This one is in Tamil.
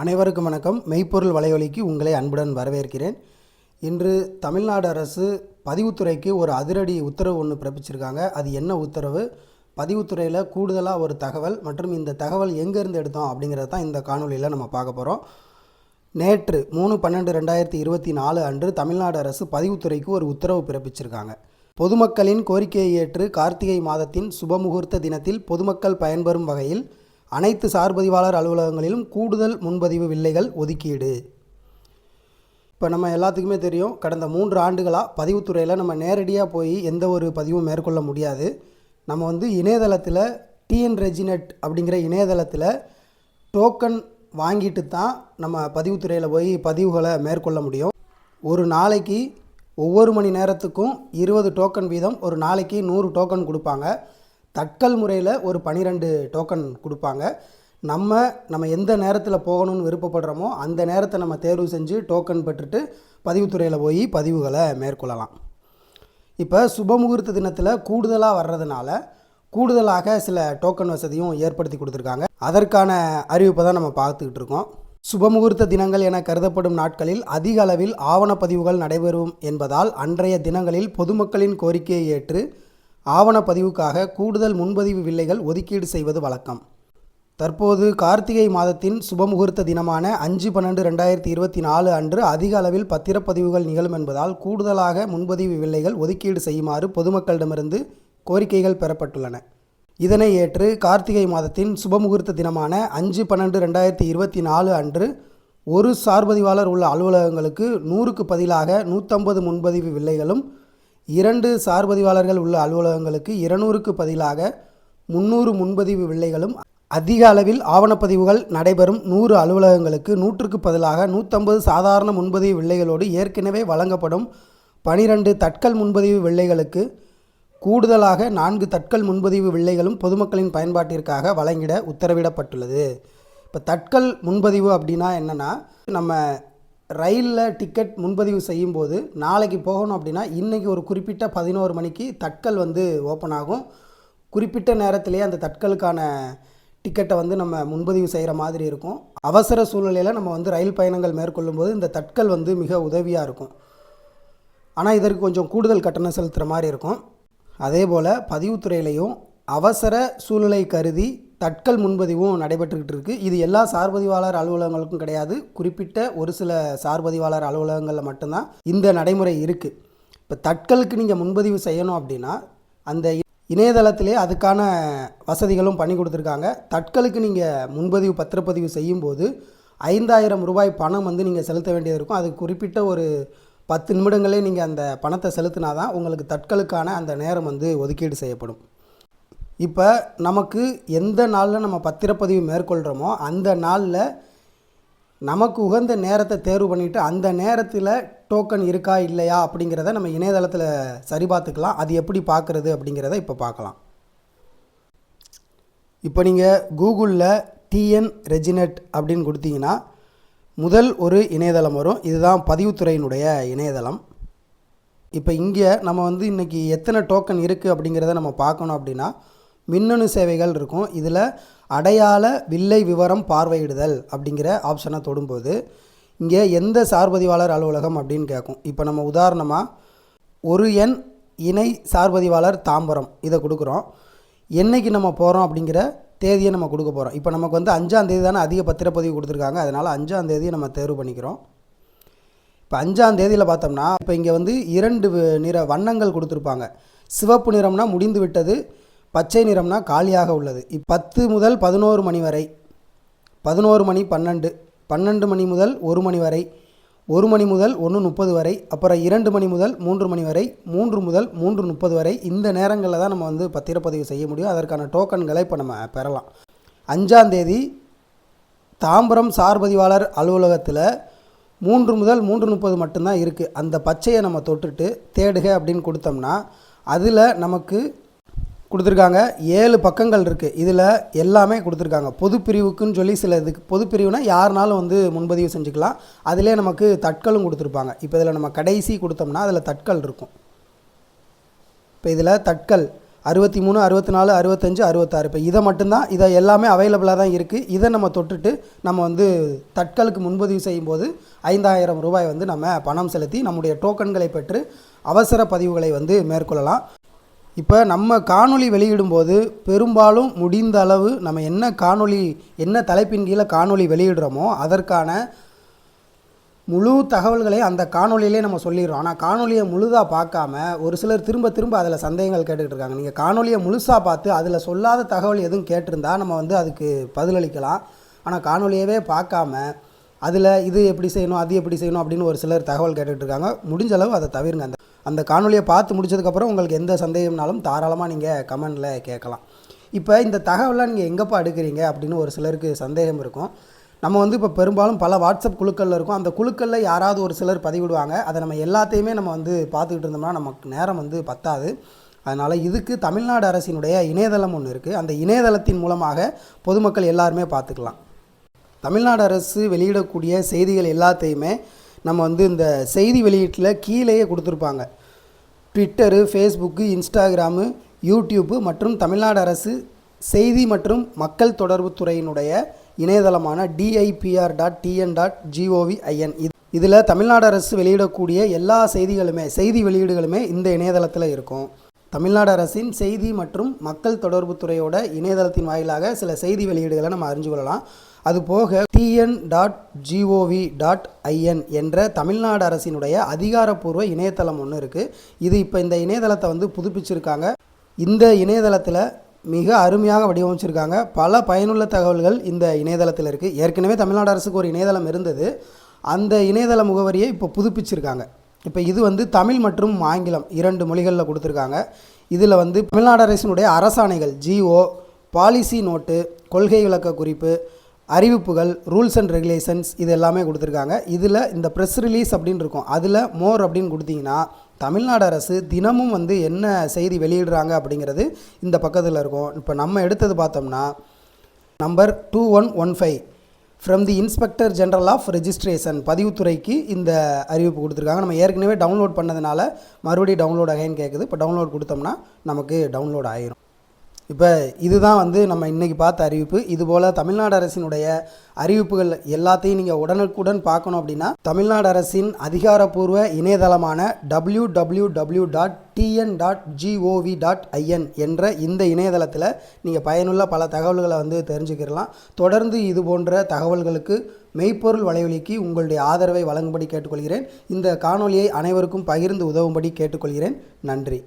அனைவருக்கும் வணக்கம். மெய்ப்பொருள் வலையொலிக்கு உங்களை அன்புடன் வரவேற்கிறேன். இன்று தமிழ்நாடு அரசு பதிவுத்துறைக்கு ஒரு அதிரடி உத்தரவு ஒன்று பிறப்பிச்சிருக்காங்க. அது என்ன உத்தரவு? பதிவுத்துறையில் கூடுதலாக ஒரு தகவல் மற்றும் இந்த தகவல் எங்கேருந்து எடுத்தோம் அப்படிங்கிறத தான் இந்த காணொலியில் நம்ம பார்க்க போகிறோம் நேற்று மூணு பன்னெண்டு ரெண்டாயிரத்தி இருபத்தி நாலு அன்று தமிழ்நாடு அரசு பதிவுத்துறைக்கு ஒரு உத்தரவு பிறப்பிச்சிருக்காங்க. பொதுமக்களின் கோரிக்கையை ஏற்று கார்த்திகை மாதத்தின் சுபமுகூர்த்த தினத்தில் பொதுமக்கள் பயன்பெறும் வகையில் அனைத்து சார்பதிவாளர் அலுவலகங்களிலும் கூடுதல் முன்பதிவு வில்லைகள் ஒதுக்கீடு. இப்போ நம்ம எல்லாத்துக்குமே தெரியும் கடந்த மூன்று ஆண்டுகளாக பதிவுத்துறையில் நம்ம நேரடியாக போய் எந்த ஒரு பதிவும் மேற்கொள்ள முடியாது. நம்ம வந்து இணையதளத்தில் டிஎன் ரெஜினெட் அப்படிங்கிற இணையதளத்தில் டோக்கன் வாங்கிட்டு தான் நம்ம பதிவுத்துறையில் போய் பதிவுகளை மேற்கொள்ள முடியும். ஒரு நாளைக்கு ஒவ்வொரு மணி நேரத்துக்கும் இருபது டோக்கன் வீதம் ஒரு நாளைக்கு நூறு டோக்கன் கொடுப்பாங்க. தட்கல் முறையில் ஒரு பனிரெண்டு டோக்கன் கொடுப்பாங்க. நம்ம நம்ம எந்த நேரத்தில் போகணும்னு விருப்பப்படுறோமோ அந்த நேரத்தை நம்ம தேர்வு செஞ்சு டோக்கன் பெற்றுட்டு பதிவுத்துறையில் போய் பதிவுகளை மேற்கொள்ளலாம். இப்போ சுபமுகூர்த்த தினத்தில் கூடுதலாக வர்றதுனால கூடுதலாக சில டோக்கன் வசதியும் ஏற்படுத்தி கொடுத்துருக்காங்க. அதற்கான அறிவிப்பை தான் நம்ம பார்த்துக்கிட்டு இருக்கோம். சுபமுகூர்த்த தினங்கள் என கருதப்படும் நாட்களில் அதிக அளவில் ஆவணப்பதிவுகள் நடைபெறும் என்பதால் அன்றைய தினங்களில் பொதுமக்களின் கோரிக்கையை ஏற்று ஆவணப்பதிவுக்காக கூடுதல் முன்பதிவு வில்லைகள் ஒதுக்கீடு செய்வது வழக்கம். தற்போது கார்த்திகை மாதத்தின் சுபமுகூர்த்த தினமான அஞ்சு பன்னெண்டு ரெண்டாயிரத்தி இருபத்தி நாலு அன்று அதிக அளவில் பத்திரப்பதிவுகள் நிகழும் என்பதால் கூடுதலாக முன்பதிவு வில்லைகள் ஒதுக்கீடு செய்யுமாறு பொதுமக்களிடமிருந்து கோரிக்கைகள் பெறப்பட்டுள்ளன. இதனை ஏற்று கார்த்திகை மாதத்தின் சுபமுகூர்த்த தினமான அஞ்சு பன்னெண்டு ரெண்டாயிரத்தி இருபத்தி நாலு அன்று ஒரு சார்பதிவாளர் உள்ள அலுவலகங்களுக்கு நூறுக்கு பதிலாக நூற்றம்பது முன்பதிவு வில்லைகளும் இரண்டு சார்பதிவாளர்கள் உள்ள அலுவலகங்களுக்கு இருநூறுக்கு பதிலாக முன்னூறு முன்பதிவு வில்லைகளும் அதிக அளவில் ஆவணப்பதிவுகள் நடைபெறும் நூறு அலுவலகங்களுக்கு நூற்றுக்கு பதிலாக நூற்றம்பது சாதாரண முன்பதிவு வில்லைகளோடு ஏற்கனவே வழங்கப்படும் பனிரெண்டு தட்கல் முன்பதிவு வில்லைகளுக்கு கூடுதலாக நான்கு தட்கல் முன்பதிவு வில்லைகளும் பொதுமக்களின் பயன்பாட்டிற்காக வழங்கிட உத்தரவிடப்பட்டுள்ளது. இப்போ தட்கல் முன்பதிவு அப்படின்னா என்னென்னா நம்ம ரயிலில் டிக்கெட் முன்பதிவு செய்யும்போது நாளைக்கு போகணும் அப்படின்னா இன்றைக்கி ஒரு குறிப்பிட்ட பதினோரு மணிக்கு தட்கல் வந்து ஓப்பன் ஆகும். குறிப்பிட்ட நேரத்திலேயே அந்த தட்கலுக்கான டிக்கெட்டை வந்து நம்ம முன்பதிவு செய்கிற மாதிரி இருக்கும். அவசர சூழ்நிலையில் நம்ம வந்து ரயில் பயணங்கள் மேற்கொள்ளும்போது இந்த தட்கல் வந்து மிக உதவியாக இருக்கும். ஆனால் இதற்கு கொஞ்சம் கூடுதல் கட்டணம் செலுத்துகிற மாதிரி இருக்கும். அதே போல் பதிவுத்துறையிலையும் அவசர சூழ்நிலை கருதி தட்கல் முன்பதிவும் நடைபெற்றுக்கிட்டு இருக்குது இது எல்லா சார்பதிவாளர் அலுவலகங்களுக்கும் கிடையாது. குறிப்பிட்ட ஒரு சில சார்பதிவாளர் அலுவலகங்களில் மட்டும்தான் இந்த நடைமுறை இருக்குது இப்போ தட்கலுக்கு நீங்கள் முன்பதிவு செய்யணும் அப்படின்னா அந்த இணையதளத்திலே அதுக்கான வசதிகளும் பண்ணி கொடுத்துருக்காங்க. தட்கலுக்கு நீங்கள் முன்பதிவு பத்திரப்பதிவு செய்யும்போது ஐந்தாயிரம் ரூபாய் பணம் வந்து நீங்கள் செலுத்த வேண்டியது இருக்கும். அது குறிப்பிட்ட ஒரு பத்து நிமிடங்களே நீங்கள் அந்த பணத்தை செலுத்தினா தான் உங்களுக்கு தட்கலுக்கான அந்த நேரம் வந்து ஒதுக்கீடு செய்யப்படும். இப்போ நமக்கு எந்த நாளில் நம்ம பத்திரப்பதிவு மேற்கொள்கிறோமோ அந்த நாளில் நமக்கு உகந்த நேரத்தை தேர்வு பண்ணிவிட்டு அந்த நேரத்தில் டோக்கன் இருக்கா இல்லையா அப்படிங்கிறத நம்ம இணையதளத்தில் சரி பார்த்துக்கலாம். அது எப்படி பார்க்குறது அப்படிங்கிறத இப்போ பார்க்கலாம். இப்போ நீங்கள் கூகுளில் டிஎன் ரெஜினெட் அப்படின்னு கொடுத்தீங்கன்னா முதல் ஒரு இணையதளம் வரும். இதுதான் பதிவுத்துறையினுடைய இணையதளம். இப்போ இங்கே நம்ம வந்து இன்றைக்கி எத்தனை டோக்கன் இருக்குது அப்படிங்கிறத நம்ம பார்க்கணும் அப்படின்னா மின்னணு சேவைகள் இருக்கும். இதில் அடையாள வில்லை விவரம் பார்வையிடுதல் அப்படிங்கிற ஆப்ஷனை தொடும்போது இங்கே எந்த சார்பதிவாளர் அலுவலகம் அப்படின்னு கேட்கும் இப்போ நம்ம உதாரணமாக ஒரு எண் இணை சார்பதிவாளர் தாம்பரம் இதை கொடுக்குறோம். என்னைக்கு நம்ம போகிறோம் அப்படிங்கிற தேதியை நம்ம கொடுக்க போகிறோம் இப்போ நமக்கு வந்து அஞ்சாம் தேதி தானே அதிக பத்திரப்பதிவு கொடுத்துருக்காங்க. அதனால் அஞ்சாம் தேதியை நம்ம தேர்வு பண்ணிக்கிறோம். இப்போ அஞ்சாம் தேதியில் பார்த்தோம்னா இப்போ இங்கே வந்து இரண்டு நிற வண்ணங்கள் கொடுத்துருப்பாங்க. சிவப்பு நிறம்னா முடிந்து விட்டது பச்சை நிறம்னா காலியாக உள்ளது. இப்பத்து முதல் பதினோரு மணி வரை பதினோரு மணி பன்னெண்டு பன்னெண்டு மணி முதல் ஒரு மணி வரை ஒரு மணி முதல் ஒன்று முப்பது வரை அப்புறம் இரண்டு மணி முதல் மூன்று மணி வரை மூன்று முதல் மூன்று முப்பது வரை இந்த நேரங்களில் தான் நம்ம வந்து பத்திரப்பதிவு செய்ய முடியும். அதற்கான டோக்கன்களை இப்போ நம்ம பெறலாம். அஞ்சாந்தேதி தாம்பரம் சார்பதிவாளர் அலுவலகத்தில் மூன்று முதல் மூன்று முப்பது மட்டும்தான் இருக்குது அந்த பச்சையை நம்ம தொட்டுட்டு தேடுக அப்படின்னு கொடுத்தோம்னா அதில் நமக்கு கொடுத்துருக்காங்க. ஏழு பக்கங்கள் இருக்குது இதில் எல்லாமே கொடுத்துருக்காங்க. பொது பிரிவுக்குன்னு சொல்லி சில இதுக்கு பொது பிரிவுனா யாருனாலும் வந்து முன்பதிவு செஞ்சுக்கலாம். அதிலே நமக்கு தட்கலும் கொடுத்துருப்பாங்க. இப்போ இதில் நம்ம கடைசி கொடுத்தோம்னா அதில் தட்கள் இருக்கும். இப்போ இதில் தட்கல் அறுபத்தி மூணு அறுபத்தி நாலு அறுபத்தஞ்சு அறுபத்தாறு. இப்போ இதை மட்டும்தான் இதை எல்லாமே அவைலபிளாக தான் இருக்குது இதை நம்ம தொட்டுட்டு நம்ம வந்து தட்கலுக்கு முன்பதிவு செய்யும்போது ஐந்தாயிரம் ரூபாய் வந்து நம்ம பணம் செலுத்தி நம்முடைய டோக்கன்களை பெற்று அவசர பதிவுகளை வந்து மேற்கொள்ளலாம். இப்போ நம்ம காணொளி வெளியிடும்போது பெரும்பாலும் முடிந்த அளவு நம்ம என்ன காணொளி என்ன தலைப்பின் கீழே காணொளி வெளியிடுறோமோ அதற்கான முழு தகவல்களை அந்த காணொலியிலே நம்ம சொல்லிடுறோம். ஆனால் காணொலியை முழுதாக பார்க்காம ஒரு சிலர் திரும்ப திரும்ப அதில் சந்தேகங்கள் கேட்டுக்கிட்டு இருக்காங்க. நீங்கள் காணொலியை முழுசாக பார்த்து அதில் சொல்லாத தகவல் எதுவும் கேட்டிருந்தா நம்ம வந்து அதுக்கு பதிலளிக்கலாம். ஆனால் காணொலியவே பார்க்காம அதில் இது எப்படி செய்யணும் அது எப்படி செய்யணும் அப்படின்னு ஒரு சிலர் தகவல் கேட்டுக்கிட்டு இருக்காங்க. முடிஞ்ச அளவு அதை தவிருங்க. அந்த அந்த காணொலியை பார்த்து முடிச்சதுக்கப்புறம் உங்களுக்கு எந்த சந்தேகம்னாலும் தாராளமாக நீங்கள் கமெண்டில் கேட்கலாம். இப்போ இந்த தகவலாம் நீங்கள் எங்கேப்பா எடுக்கிறீங்க அப்படின்னு ஒரு சிலருக்கு சந்தேகம் இருக்கும். நம்ம வந்து இப்போ பெரும்பாலும் பல வாட்ஸ்அப் குழுக்களில் இருக்கும். அந்த குழுக்களில் யாராவது ஒரு சிலர் பதிவிடுவாங்க. அதை நம்ம எல்லாத்தையுமே நம்ம வந்து பார்த்துக்கிட்டு இருந்தோம்னா நமக்கு நேரம் வந்து பத்தாது. அதனால் இதுக்கு தமிழ்நாடு அரசினுடைய இணையதளம் ஒன்று இருக்குது அந்த இணையதளத்தின் மூலமாக பொதுமக்கள் எல்லாருமே பார்த்துக்கலாம். தமிழ்நாடு அரசு வெளியிடக்கூடிய செய்திகள் எல்லாத்தையுமே நம்ம வந்து இந்த செய்தி வெளியீட்டில் கீழேயே கொடுத்துருப்பாங்க. ட்விட்டரு ஃபேஸ்புக்கு இன்ஸ்டாகிராமு யூடியூப்பு மற்றும் தமிழ்நாடு அரசு செய்தி மற்றும் மக்கள் தொடர்பு துறையினுடைய இணையதளமான DIPR dot TN dot GOV IN இது இதில் தமிழ்நாடு அரசு வெளியிடக்கூடிய எல்லா செய்திகளுமே செய்தி வெளியீடுகளுமே இந்த இணையதளத்தில் இருக்கும். தமிழ்நாடு அரசின் செய்தி மற்றும் மக்கள் தொடர்பு துறையோட இணையதளத்தின் வாயிலாக சில செய்தி வெளியீடுகளை நம்ம அறிஞ்சு கொள்ளலாம். அதுபோக TN dot GOV dot IN என்ற தமிழ்நாடு அரசினுடைய அதிகாரப்பூர்வ இணையதளம் ஒன்று இருக்குது இது இப்போ இந்த இணையதளத்தை வந்து புதுப்பிச்சிருக்காங்க. இந்த இணையதளத்தில் மிக அருமையாக வடிவமைச்சிருக்காங்க. பல பயனுள்ள தகவல்கள் இந்த இணையதளத்தில் இருக்குது ஏற்கனவே தமிழ்நாடு அரசுக்கு ஒரு இணையதளம் இருந்தது. அந்த இணையதள முகவரியை இப்போ புதுப்பிச்சிருக்காங்க. இப்போ இது வந்து தமிழ் மற்றும் ஆங்கிலம் இரண்டு மொழிகளில் கொடுத்துருக்காங்க. இதில் வந்து தமிழ்நாடு அரசினுடைய அரசாணைகள் ஜிஓ பாலிசி நோட்டு கொள்கை விளக்க குறிப்பு அறிவிப்புகள் ரூல்ஸ் அண்ட் ரெகுலேஷன்ஸ் இது எல்லாமே கொடுத்துருக்காங்க. இதில் இந்த ப்ரெஸ் ரிலீஸ் அப்படின்னு இருக்கும். அதில் மோர் அப்படின்னு கொடுத்தீங்கன்னா தமிழ்நாடு அரசு தினமும் வந்து என்ன செய்தி வெளியிடுறாங்க அப்படிங்கிறது இந்த பக்கத்தில் இருக்கும். இப்போ நம்ம எடுத்தது பார்த்தோம்னா number two one one five from the inspector general of registration பதிவுத்துறைக்கு இந்த அறிவிப்பு கொடுத்துருக்காங்க. நம்ம ஏற்கனவே டவுன்லோட் பண்ணதுனால மறுபடியும் டவுன்லோட் அகைன்னு கேட்குது இப்போ டவுன்லோட் கொடுத்தோம்னா நமக்கு டவுன்லோட் ஆயிரும். இப்போ இதுதான் வந்து நம்ம இன்றைக்கி பார்த்த அறிவிப்பு. இதுபோல் தமிழ்நாடு அரசினுடைய அறிவிப்புகள் எல்லாத்தையும் நீங்கள் உடனுக்குடன் பார்க்கணும் அப்படின்னா தமிழ்நாடு அரசின் அதிகாரப்பூர்வ இணையதளமான W W W dot TN dot GOV dot IN என்ற இந்த இணையதளத்தில் நீங்கள் பயனுள்ள பல தகவல்களை வந்து தெரிஞ்சுக்கிடலாம் தொடர்ந்து இது போன்ற தகவல்களுக்கு மெய்ப்பொருள் வலைவலிக்கு உங்களுடைய ஆதரவை வழங்கும்படி கேட்டுக்கொள்கிறேன். இந்த காணொலியை அனைவருக்கும் பகிர்ந்து உதவும்படி கேட்டுக்கொள்கிறேன். நன்றி.